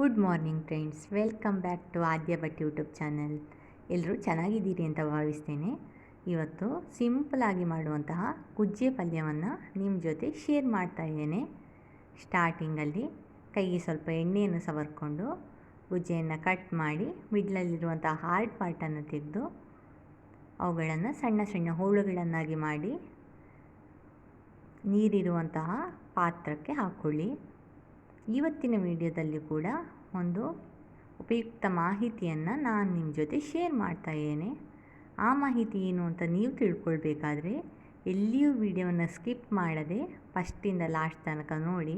Good morning friends welcome back to Aadya Bhat YouTube channel ಎಲ್ಲರೂ ಚೆನ್ನಾಗಿದ್ದೀರಿ ಅಂತ ಭಾವಿಸ್ತೇನೆ. ಇವತ್ತು ಸಿಂಪಲಾಗಿ ಮಾಡುವಂತಹ ಗುಜ್ಜೆ ಪಲ್ಯವನ್ನು ನಿಮ್ಮ ಜೊತೆ ಶೇರ್ ಮಾಡ್ತಾ ಇದ್ದೇನೆ. ಸ್ಟಾರ್ಟಿಂಗಲ್ಲಿ ಕೈಗೆ ಸ್ವಲ್ಪ ಎಣ್ಣೆಯನ್ನು ಸವರ್ಕೊಂಡು ಗುಜ್ಜೆಯನ್ನು ಕಟ್ ಮಾಡಿ ಮಿಡ್ಲಲ್ಲಿರುವಂತಹ ಹಾರ್ಡ್ ಪಾರ್ಟನ್ನು ತೆಗೆದು ಅವುಗಳನ್ನು ಸಣ್ಣ ಸಣ್ಣ ಹೋಳುಗಳನ್ನಾಗಿ ಮಾಡಿ ನೀರಿರುವಂತಹ ಪಾತ್ರಕ್ಕೆ ಹಾಕ್ಕೊಳ್ಳಿ ಇವತ್ತಿನ ವಿಡಿಯೋದಲ್ಲಿ ಕೂಡ ಒಂದು ಉಪಯುಕ್ತ ಮಾಹಿತಿಯನ್ನು ನಾನು ನಿಮ್ಮ ಜೊತೆ ಶೇರ್ ಮಾಡ್ತಾ ಇದ್ದೇನೆ. ಆ ಮಾಹಿತಿ ಏನು ಅಂತ ನೀವು ತಿಳ್ಕೊಳ್ಬೇಕಾದ್ರೆ ಎಲ್ಲಿಯೂ ವಿಡಿಯೋವನ್ನು ಸ್ಕಿಪ್ ಮಾಡದೆ ಫಸ್ಟಿಂದ ಲಾಸ್ಟ್ ತನಕ ನೋಡಿ.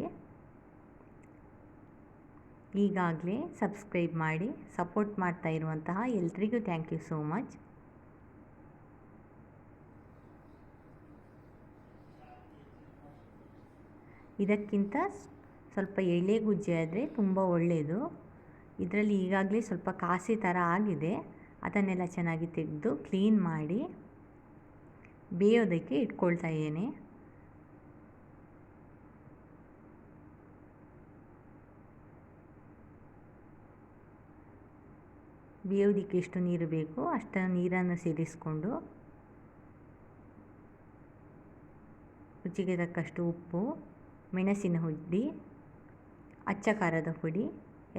ಈಗಾಗಲೇ ಸಬ್ಸ್ಕ್ರೈಬ್ ಮಾಡಿ ಸಪೋರ್ಟ್ ಮಾಡ್ತಾ ಇರುವಂತಹ ಎಲ್ರಿಗೂ ಥ್ಯಾಂಕ್ ಯು ಸೋ ಮಚ್ ಇದಕ್ಕಿಂತ ಸ್ವಲ್ಪ ಎಳೆ ಗುಜ್ಜೆ ಆದರೆ ತುಂಬ ಒಳ್ಳೆಯದು. ಇದರಲ್ಲಿ ಈಗಾಗಲೇ ಸ್ವಲ್ಪ ಕಾಸಿ ಥರ ಆಗಿದೆ. ಅದನ್ನೆಲ್ಲ ಚೆನ್ನಾಗಿ ತೆಗೆದು ಕ್ಲೀನ್ ಮಾಡಿ ಬೇಯೋದಕ್ಕೆ ಇಟ್ಕೊಳ್ತಾ ಇದ್ದೇನೆ. ಬೇಯೋದಕ್ಕೆ ಎಷ್ಟು ನೀರು ಬೇಕು ಅಷ್ಟು ನೀರನ್ನು ಸೇರಿಸ್ಕೊಂಡು ರುಚಿಗೆ ತಕ್ಕಷ್ಟು ಉಪ್ಪು, ಮೆಣಸಿನ ಹುಡಿ ಅಚ್ಚ ಖಾರದ ಪುಡಿ,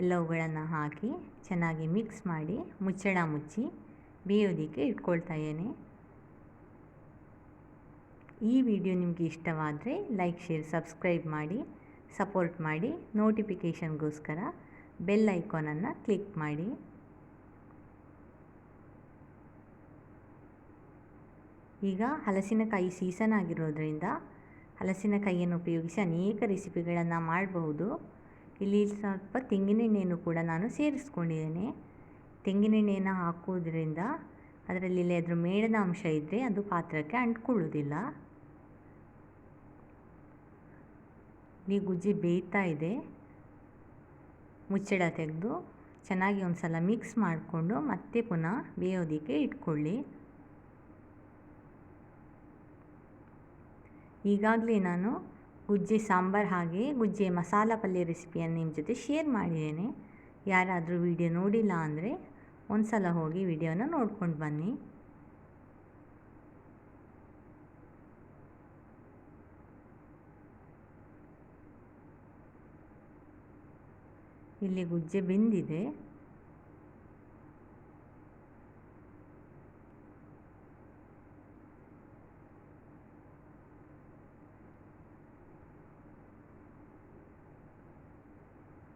ಎಲ್ಲವುಗಳನ್ನು ಹಾಕಿ ಚೆನ್ನಾಗಿ ಮಿಕ್ಸ್ ಮಾಡಿ ಮುಚ್ಚಳ ಮುಚ್ಚಿ ಬೇಯೋದಕ್ಕೆ ಇಟ್ಕೊಳ್ತಾ ಇದ್ದೇನೆ. ಈ ವಿಡಿಯೋ ನಿಮಗೆ ಇಷ್ಟವಾದರೆ ಲೈಕ್ ಶೇರ್ ಸಬ್ಸ್ಕ್ರೈಬ್ ಮಾಡಿ ಸಪೋರ್ಟ್ ಮಾಡಿ ನೋಟಿಫಿಕೇಷನ್ಗೋಸ್ಕರ ಬೆಲ್ ಐಕಾನನ್ನು ಕ್ಲಿಕ್ ಮಾಡಿ. ಈಗ ಹಲಸಿನಕಾಯಿ ಸೀಸನ್ ಆಗಿರೋದ್ರಿಂದ ಹಲಸಿನಕಾಯಿಯನ್ನು ಉಪಯೋಗಿಸಿ ಅನೇಕ ರೆಸಿಪಿಗಳನ್ನು ಮಾಡಬಹುದು. ಇಲ್ಲಿ ಸ್ವಲ್ಪ ತೆಂಗಿನೆಣ್ಣೆಯನ್ನು ಕೂಡ ನಾನು ಸೇರಿಸ್ಕೊಂಡಿದ್ದೇನೆ. ತೆಂಗಿನೆಣ್ಣೆಯನ್ನು ಹಾಕುವುದರಿಂದ ಅದರಲ್ಲಿ ಅದರ ಮೇಣದ ಅಂಶ ಇದ್ದರೆ ಅದು ಪಾತ್ರಕ್ಕೆ ಅಂಟ್ಕೊಳ್ಳೋದಿಲ್ಲ ಇಲ್ಲಿ ಗುಜ್ಜಿ ಬೇಯ್ತಾ ಇದೆ. ಮುಚ್ಚಳ ತೆಗೆದು ಚೆನ್ನಾಗಿ ಒಂದು ಸಲ ಮಿಕ್ಸ್ ಮಾಡಿಕೊಂಡು ಮತ್ತೆ ಪುನಃ ಬೇಯೋದಕ್ಕೆ ಇಟ್ಕೊಳ್ಳಿ. ಈಗಾಗಲೇ ನಾನು ಗುಜ್ಜೆ ಸಾಂಬಾರ್ ಹಾಗೆ ಗುಜ್ಜೆ ಮಸಾಲ ಪಲ್ಯ ರೆಸಿಪಿಯನ್ನು ನಿಮ್ಮ ಜೊತೆ ಶೇರ್ ಮಾಡಿದ್ದೇನೆ. ಯಾರಾದರೂ ವಿಡಿಯೋ ನೋಡಿಲ್ಲ ಅಂದರೆ ಒಂದು ಸಲ ಹೋಗಿ ವಿಡಿಯೋನ ನೋಡ್ಕೊಂಡು ಬನ್ನಿ. ಇಲ್ಲಿ ಗುಜ್ಜೆ ಬೆಂದಿದೆ.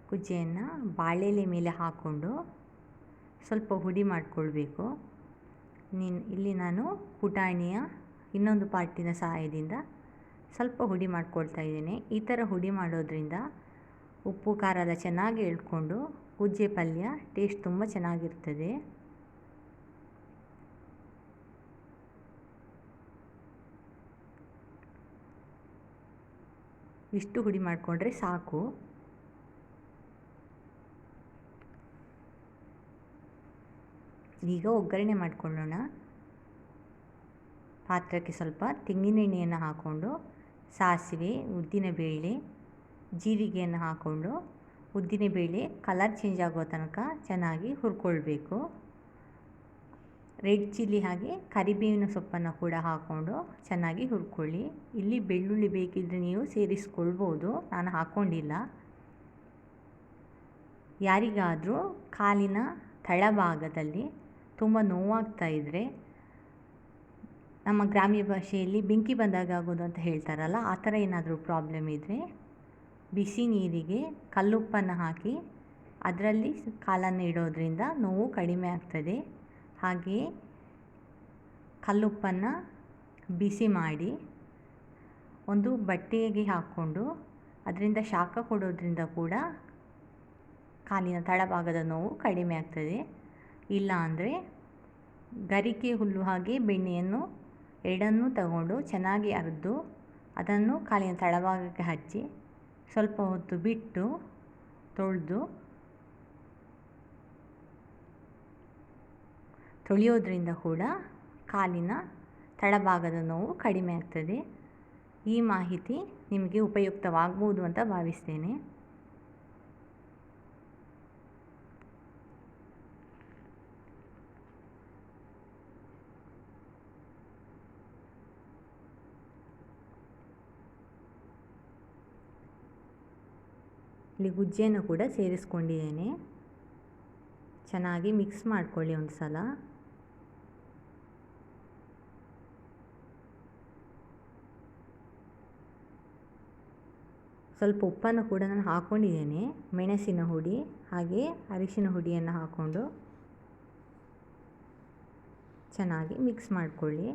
ಗುಜ್ಜೆಯನ್ನು ಬಾಳೆಲೆ ಮೇಲೆ ಹಾಕ್ಕೊಂಡು ಸ್ವಲ್ಪ ಹುಡಿ ಮಾಡಿಕೊಳ್ಬೇಕು. ನೀನು ಇಲ್ಲಿ ನಾನು ಪುಟಾಣಿಯ ಇನ್ನೊಂದು ಪಾರ್ಟಿನ ಸಹಾಯದಿಂದ ಸ್ವಲ್ಪ ಹುಡಿ ಮಾಡ್ಕೊಳ್ತಾ ಇದ್ದೇನೆ. ಈ ಥರ ಹುಡಿ ಮಾಡೋದ್ರಿಂದ ಉಪ್ಪು ಖಾರ ಎಲ್ಲ ಚೆನ್ನಾಗಿ ಎಳ್ಕೊಂಡು ಗುಜ್ಜೆ ಪಲ್ಯ ಟೇಸ್ಟ್ ತುಂಬ ಚೆನ್ನಾಗಿರ್ತದೆ. ಇಷ್ಟು ಹುಡಿ ಮಾಡಿಕೊಂಡ್ರೆ ಸಾಕು. ಈಗ ಒಗ್ಗರಣೆ ಮಾಡಿಕೊಳ್ಳೋಣ. ಪಾತ್ರಕ್ಕೆ ಸ್ವಲ್ಪ ತೆಂಗಿನೆಣ್ಣೆಯನ್ನು ಹಾಕ್ಕೊಂಡು, ಸಾಸಿವೆ ಉದ್ದಿನಬೇಳೆ ಜೀರಿಗೆಯನ್ನು ಹಾಕ್ಕೊಂಡು ಉದ್ದಿನಬೇಳೆ ಕಲರ್ ಚೇಂಜ್ ಆಗೋ ತನಕ ಚೆನ್ನಾಗಿ ಹುರ್ಕೊಳ್ಬೇಕು. ರೆಡ್ ಚಿಲ್ಲಿ ಹಾಗೆ ಕರಿಬೇವಿನ ಸೊಪ್ಪನ್ನು ಕೂಡ ಹಾಕ್ಕೊಂಡು ಚೆನ್ನಾಗಿ ಹುರ್ಕೊಳ್ಳಿ. ಇಲ್ಲಿ ಬೆಳ್ಳುಳ್ಳಿ ಬೇಕಿದ್ದರೆ ನೀವು ಸೇರಿಸ್ಕೊಳ್ಬೋದು, ನಾನು ಹಾಕ್ಕೊಂಡಿಲ್ಲ. ಯಾರಿಗಾದರೂ ಕಾಲಿನ ತಳಭಾಗದಲ್ಲಿ ತುಂಬ ನೋವಾಗ್ತಾ ಇದ್ದರೆ ನಮ್ಮ ಗ್ರಾಮೀಣ ಭಾಷೆಯಲ್ಲಿ ಬೆಂಕಿ ಬಂದಾಗ ಆಗೋದು ಅಂತ ಹೇಳ್ತಾರಲ್ಲ, ಆ ಥರ ಏನಾದರೂ ಪ್ರಾಬ್ಲಮ್ ಇದ್ದರೆ ಬಿಸಿ ನೀರಿಗೆ ಕಲ್ಲುಪ್ಪನ್ನು ಹಾಕಿ ಅದರಲ್ಲಿ ಕಾಲನ್ನು ಇಡೋದ್ರಿಂದ ನೋವು ಕಡಿಮೆ ಆಗ್ತದೆ. ಹಾಗೆಯೇ ಕಲ್ಲುಪ್ಪನ್ನು ಬಿಸಿ ಮಾಡಿ ಒಂದು ಬಟ್ಟೆಗೆ ಹಾಕ್ಕೊಂಡು ಅದರಿಂದ ಶಾಖ ಕೊಡೋದ್ರಿಂದ ಕೂಡ ಕಾಲಿನ ತಳಭಾಗದ ನೋವು ಕಡಿಮೆ ಆಗ್ತದೆ. ಇಲ್ಲ ಅಂದರೆ ಗರಿಕೆ ಹುಲ್ಲು ಹಾಗೆ ಬೆಣ್ಣೆಯನ್ನು ಎರಡನ್ನೂ ತಗೊಂಡು ಚೆನ್ನಾಗಿ ಅರೆದು ಅದನ್ನು ಕಾಲಿನ ತಳಭಾಗಕ್ಕೆ ಹಚ್ಚಿ ಸ್ವಲ್ಪ ಹೊತ್ತು ಬಿಟ್ಟು ತೊಳೆದು ತೊಳೆಯೋದ್ರಿಂದ ಕೂಡ ಕಾಲಿನ ತಳಭಾಗದ ನೋವು ಕಡಿಮೆ ಆಗ್ತದೆ. ಈ ಮಾಹಿತಿ ನಿಮಗೆ ಉಪಯುಕ್ತವಾಗ್ಬೋದು ಅಂತ ಭಾವಿಸ್ತೇನೆ. ಇಲ್ಲಿ ಗುಜ್ಜೆಯನ್ನು ಕೂಡ ಸೇರಿಸ್ಕೊಂಡಿದ್ದೇನೆ. ಚೆನ್ನಾಗಿ ಮಿಕ್ಸ್ ಮಾಡ್ಕೊಳ್ಳಿ ಒಂದು ಸಲ. ಸ್ವಲ್ಪ ಉಪ್ಪನ್ನು ಕೂಡ ನಾನು ಹಾಕ್ಕೊಂಡಿದ್ದೇನೆ ಮೆಣಸಿನ ಹುಡಿ, ಹಾಗೆ ಅರಿಶಿನ ಹುಡಿಯನ್ನು ಹಾಕ್ಕೊಂಡು ಚೆನ್ನಾಗಿ ಮಿಕ್ಸ್ ಮಾಡಿಕೊಳ್ಳಿ.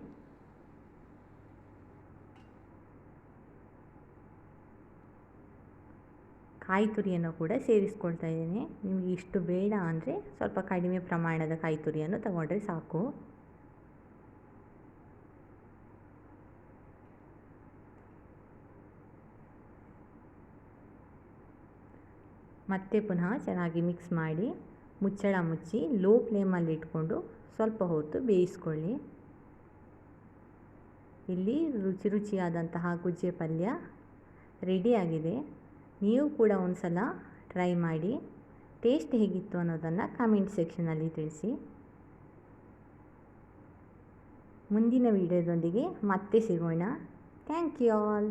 ಕಾಯಿ ತುರಿಯನ್ನು ಕೂಡ ಸೇರಿಸ್ಕೊಳ್ತಾ ಇದ್ದೀನಿ. ನಿಮಗೆ ಇಷ್ಟು ಬೇಡ ಅಂದರೆ ಸ್ವಲ್ಪ ಕಡಿಮೆ ಪ್ರಮಾಣದ ಕಾಯಿ ತುರಿಯನ್ನು ತಗೊಂಡ್ರೆ ಸಾಕು. ಮತ್ತೆ ಪುನಃ ಚೆನ್ನಾಗಿ ಮಿಕ್ಸ್ ಮಾಡಿ ಮುಚ್ಚಳ ಮುಚ್ಚಿ ಲೋ ಫ್ಲೇಮಲ್ಲಿ ಇಟ್ಕೊಂಡು ಸ್ವಲ್ಪ ಹೊತ್ತು ಬೇಯಿಸ್ಕೊಳ್ಳಿ. ಇಲ್ಲಿ ರುಚಿ ರುಚಿಯಾದಂತಹ ಗುಜ್ಜೆ ಪಲ್ಯ ರೆಡಿಯಾಗಿದೆ ನೀವು ಕೂಡ ಒಂದು ಸಲ ಟ್ರೈ ಮಾಡಿ. ಟೇಸ್ಟ್ ಹೇಗಿತ್ತು ಅನ್ನೋದನ್ನು ಕಮೆಂಟ್ ಸೆಕ್ಷನಲ್ಲಿ ತಿಳಿಸಿ. ಮುಂದಿನ ವೀಡಿಯೋದೊಂದಿಗೆ ಮತ್ತೆ ಸಿಗೋಣ. Thank you all